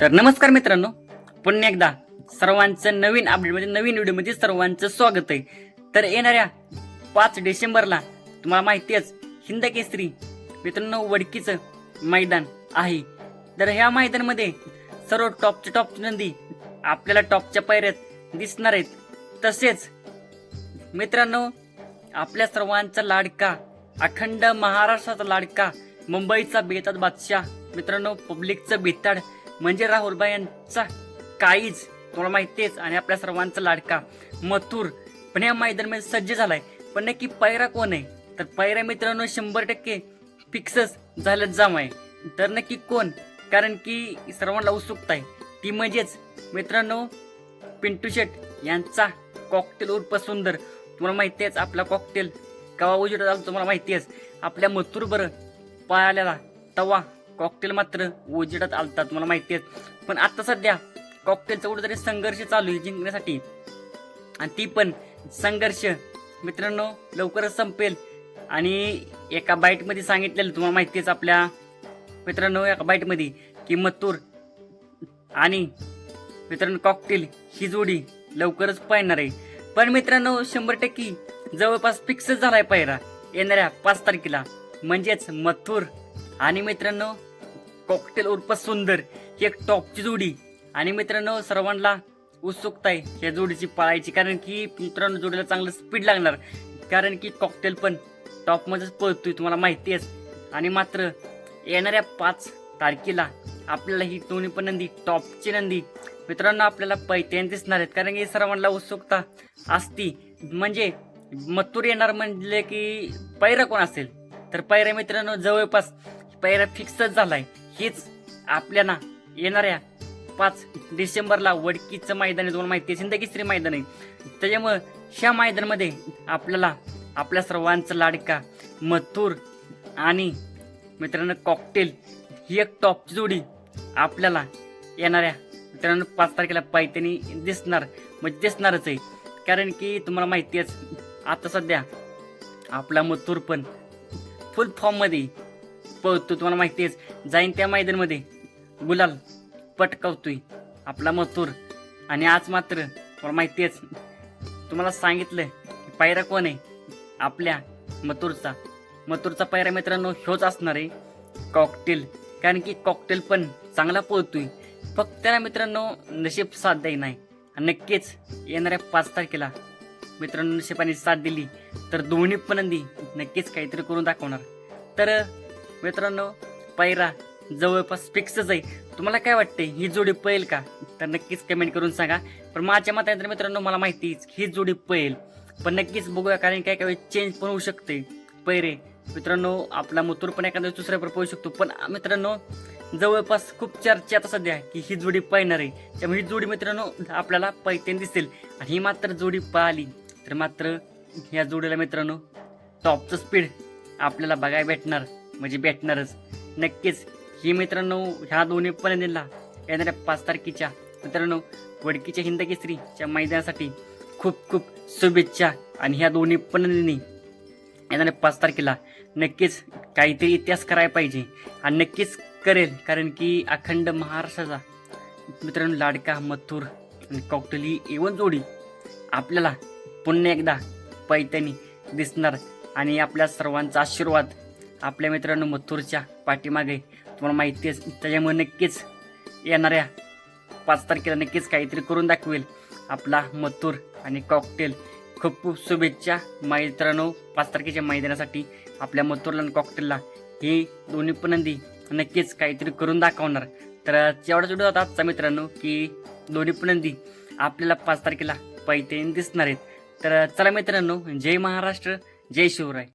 तर नमस्कार मित्रांनो पुन्हा एकदा सर्वांचं नवीन अपडेटमध्ये नवीन व्हिडिओमध्ये सर्वांचं स्वागत आहे. तर येणाऱ्या पाच डिसेंबरला तुम्हाला माहिती आहेच हिंद केसरी मित्रांनो वडकीचं मैदान आहे. तर ह्या मैदानामध्ये सर्व टॉपच्या टॉप नंदी आपल्याला टॉपच्या पायऱ्यात दिसणार आहेत. तसेच मित्रांनो आपल्या सर्वांचा लाडका अखंड महाराष्ट्राचा लाडका मुंबईचा बेताद बादशाह मित्रांनो पब्लिकचं बेताड म्हणजे राहुलबाई यांचा काहीच तुम्हाला माहितीच आणि आपल्या सर्वांचा लाडका मथुर. पण या मैदानामध्ये सज्ज झालाय. पण नक्की पैरा कोण आहे? तर पैरा मित्रांनो शंभर टक्के फिक्सच झालं जाम आहे तर नक्की कोण? कारण की सर्वांना उत्सुकता आहे. ती म्हणजेच मित्रांनो पिंटू शेट यांचा कॉकटेल उर्फ सुंदर. तुम्हाला माहिती आहेच आपला कॉकटेल कवा उजेड झाला तुम्हाला माहिती आहेच. आपल्या मथुर बरं पाळालेला तवा कॉकटेल मात्र उजेडात आलता तुम्हाला माहिती आहे. पण आता सध्या कॉकटेलचा कुठेतरी संघर्ष चालू आहे जिंकण्यासाठी. आणि ती पण संघर्ष मित्रांनो लवकरच संपेल. आणि एका बाईटमध्ये सांगितलेलं तुम्हाला माहितीच आपल्या मित्रांनो एका बाईटमध्ये की मथुर आणि मित्रांनो कॉकटेल ही जोडी लवकरच पाहणार आहे. पण मित्रांनो शंभर टक्के जवळपास फिक्सच झालाय पायरा येणाऱ्या पाच तारखेला. म्हणजेच मथुर आणि मित्रांनो कॉकटेल उर्फ सुंदर ही एक टॉपची जोडी. आणि मित्रांनो सर्वांना उत्सुकता आहे या जोडीची पाळायची कारण की मित्रांनो जोडीला चांगलं स्पीड लागणार. कारण की कॉकटेल पण टॉपमध्येच पळतोय तुम्हाला माहिती आहे आणि मात्र येणाऱ्या पाच तारखेला आपल्याला ही दोन्ही पण नंदी टॉपची नंदी मित्रांनो आपल्याला पैत्यान दिसणार आहेत. कारण की सर्वांना उत्सुकता असती. म्हणजे मथुर येणार म्हणजे की पैरा कोण असेल? तर पैरा मित्रांनो जवळपास पैरा फिक्सच झालाय. हीच आपल्याला येणाऱ्या पाच डिसेंबरला वडकीचं मैदान आहे तुम्हाला माहिती आहे. सिंदकीश्री मैदान आहे. त्याच्यामुळं ह्या मैदानामध्ये आपल्याला आपल्या सर्वांचं लाडका मथुर आणि मित्रांनो कॉकटेल ही एक टॉपची जोडी आपल्याला येणाऱ्या मित्रांनो पाच तारखेला पायथ्यानी दिसणार म्हणजे दिसणारच आहे. कारण की तुम्हाला माहिती आहेच आता सध्या आपला मथुर पण फुल फॉर्ममध्ये पळतो तुम्हाला माहिती आहेच. जाईन त्या मैदानामध्ये. गुलाल पटकावतोय आपला मथुर. आणि आज मात्र तुम्हाला माहिती आहेच तुम्हाला सांगितलं की पायरा कोण आहे? आपल्या मथुरचा. मथुरचा पायरा मित्रांनो ह्योच असणार आहे कॉकटेल. कारण की कॉकटेल पण चांगला पळतोय. फक्त त्याला मित्रांनो नशीब साथ द्याय नाही नक्कीच येणाऱ्या पाच तारखेला मित्रांनो नशिबाने साथ दिली तर दोन्ही पण नक्कीच काहीतरी करून दाखवणार. तर मित्रांनो पायरा जवळपास फिक्सच आहे. तुम्हाला काय वाटते ही जोडी पळेल का? तर नक्कीच कमेंट करून सांगा. पण माझ्या मताने तर मित्रांनो मला माहितीच ही जोडी पळेल. पण नक्कीच बघूया कारण काय काय चेंज पण होऊ शकते. पैरे मित्रांनो आपला मुतूर पण एखाद्या दुसऱ्यावर पळू शकतो. पण मित्रांनो जवळपास खूप चर्चा आता सध्या की ही जोडी पळणार आहे. त्यामुळे ही जोडी मित्रांनो आपल्याला पैतेन दिसेल. आणि ही मात्र जोडी पाहिली तर मात्र ह्या जोडीला मित्रांनो टॉपचं स्पीड आपल्याला बघायला भेटणार. म्हणजे भेटणारच. नक्कीच ही मित्रांनो ह्या दोन्ही पणंदींना येणाऱ्या पाच तारखेच्या मित्रांनो वडकीच्या हिंद केसरीच्या मैदानासाठी खूप खूप शुभेच्छा. आणि ह्या दोन्ही पणंदींनी येणाऱ्या पाच तारखेला नक्कीच काहीतरी इतिहास करायला पाहिजे. आणि नक्कीच करेल कारण की अखंड महाराष्ट्राचा मित्रांनो लाडका मथुर आणि कॉकटेल एवन जोडी आपल्याला पुन्हा एकदा पैत्यानी दिसणार. आणि आपल्या सर्वांचा आशीर्वाद आपल्या मित्रांनो मथुरच्या पाठीमागे तुम्हाला माहिती आहे त्याच्यामुळे नक्कीच येणाऱ्या पाच तारखेला नक्कीच काहीतरी करून दाखवेल आपला मथुर आणि कॉकटेल खूप खूप शुभेच्छा मित्रांनो पाच तारखेच्या मैदानासाठी आपल्या मथुरला आणि कॉकटेलला ही दोन्ही पणंदी नक्कीच काहीतरी करून दाखवणार. तर एवढाच व्हिडिओ होता आजचा मित्रांनो की दोन्ही पणंदी आपल्याला पाच तारखेला पैते दिसणार आहेत. तर चला मित्रांनो जय महाराष्ट्र जय शिवराय.